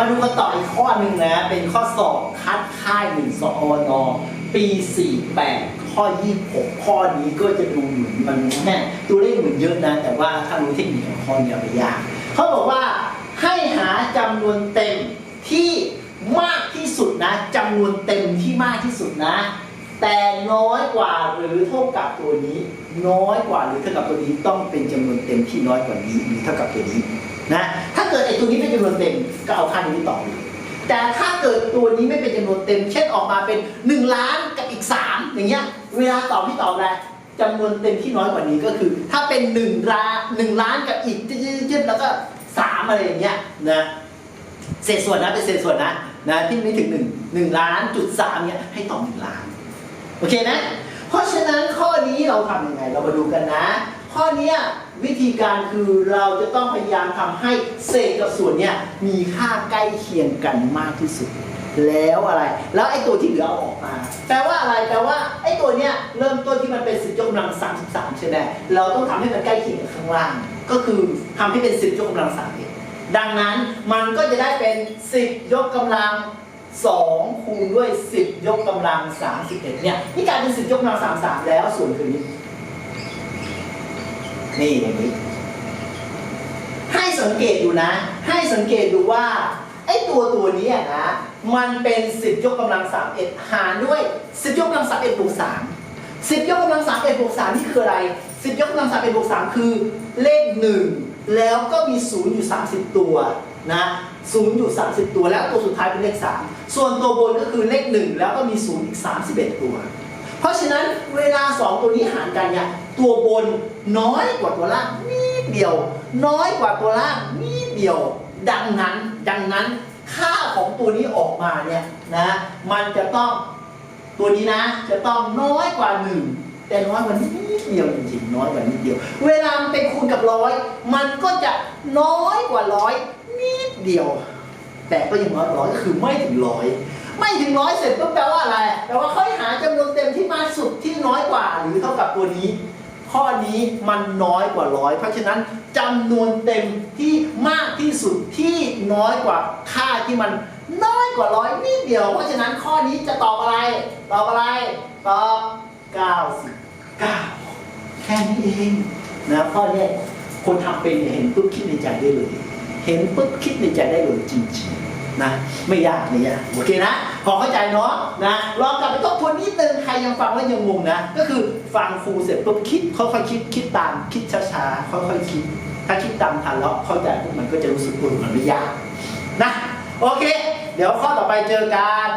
มาดูกันต่ออีกข้อหนึ่งนะ เป็นข้อสอบคัดค่ายหนึ่งสอนอปี 48 ข้อ 26 ข้อนี้ก็จะดูเหมือนมันแม่ตัวเลขเหมือนเยอะนะ แต่ว่าถ้ารู้เทคนิคของข้อนี้ไม่ยากเขาบอกว่าให้หาจำนวนเต็มที่มากที่สุดนะจำนวนเต็มที่มากที่สุดนะ แต่น้อยกว่าหรือเท่ากับตัวนี้ น้อยกว่าหรือเท่ากับตัวนี้ต้องเป็นจำนวนเต็มที่น้อยกว่านี้หรือเท่ากับตัวนี้นะถ้าเกิดไอ้ตัวนี้เป็นจำนวนเต็มก็เอาค่านี้ต่อเลยแต่ถ้าเกิดตัวนี้ไม่เป็นจำนวนเต็ม เช่นออกมาเป็น1ล้านกับอีก3อย่างเงี้ยเวลาตอบพี่ตอบอะไรจำนวนเต็มที่น้อยกว่านี้ก็คือ ถ้าเป็น1ล้าน1ล้านกับอีกจิ๊ดแล้วก็3อะไรอย่างเงี้ยนะเศษส่วนนะเป็นเศษส่วนนะนะที่ไม่ถึง1 1ล้านจุดสามเนี้ยให้ตอบ1ล้าน โอเคนะ เพราะฉะนั้นข้อนี้เราทำยังไง เรามาดูกันนะ ข้อนี้วิธีการคือเราจะต้องพยายามทำให้เศษกับส่วนเนี้ยมีค่าใกล้เคียงกันมากที่สุด แล้วอะไร แล้วไอ้ตัวที่เหลือเอาออกมา แปลว่าอะไร แปลว่าไอ้ตัวเนี้ยเริ่มต้นที่มันเป็น10ยกกำลัง 33 ใช่ไหมเราต้องทำให้มันใกล้เคียงกับข้างล่าง ก็คือทำให้เป็น10ยกกำลัง31ดังนั้นมันก็จะได้เป็น 10 ยกกำลัง 2คูณด้วย 10 ยกกำลัง 31 เนี่ยนี่กลายเป็น 10 ยกกำลัง 33 แล้วส่วนคือนี้นี่อย่างนี้ ให้สังเกตดูนะ ให้สังเกตดูว่าไอ้ตัวตัวนี้นะ มันเป็น 10 ยกกำลัง 31 หารด้วย 10 ยกกำลัง 31บวก3 10 ยกกำลัง 31บวก3นี่คืออะไร 10 ยกกำลัง 31บวก3คือเลข 1 แล้วก็มี0อยู่ 30 ตัวนะ0อยู่ 30 ตัวแล้วตัวสุดท้ายเป็นเลข 3 ส่วนตัวบนก็คือเลข 1 แล้วก็มี0อีก 31 ตัว เพราะฉะนั้นเวลา 2 ตัวนี้หารกันเนี่ยตัวบนน้อยกว่าตัวล่างนิดเดียว น้อยกว่าตัวล่างนิดเดียว ดังนั้นดังนั้นค่าของตัวนี้ออกมาเนี่ยนะมันจะต้องตัวนี้นะจะต้องน้อยกว่า 1 แต่น้อยกว่านิ เดียวจริงๆน้อยกว่านิดเดียว เวลามันเป็นคูณกับร้อยมันก็จะน้อยกว่าร้อยนิดเดียว แต่ก็ยังน้อยร้อยคือไม่ถึงร้อยไม่ถึงร้อยเสร็จก็แปลว่าอะไรแปลว่าเขาหาจำนวนเต็มที่มากสุดที่น้อยกว่า หรือเท่ากับตัวนี้ ข้อนี้มันน้อยกว่าร้อยเพราะฉะนั้นจำนวนเต็มที่มากที่สุดที่น้อยกว่าค่าที่มันน้อยกว่าร้อยนิดเดียว เพราะฉะนั้นข้อนี้จะตอบอะไร ตอบอะไร ตอบ ค่นี้เองนะข้อนี้คนทำเป็นเนี่ยเห็นปุ๊บคิดในใจได้เลย เห็นปุ๊บคิดในใจได้เลยจริงๆนะไม่ยากไม่ยากโอเคนะพอเข้าใจเนาะนะลองกลับไปทบทวนนิดนึงใครยังฟังแล้วยังงงนะก็คือฟังครูเสร็จปุ๊บคิดค่อยๆคิดคิดตามคิดช้าๆค่อยๆคิด ถ้าคิดตามทันแล้วเข้าใจปุ๊บมันก็จะรู้สึกว่ามันไม่ยากนะโอเค เดี๋ยวข้อต่อไปเจอกัน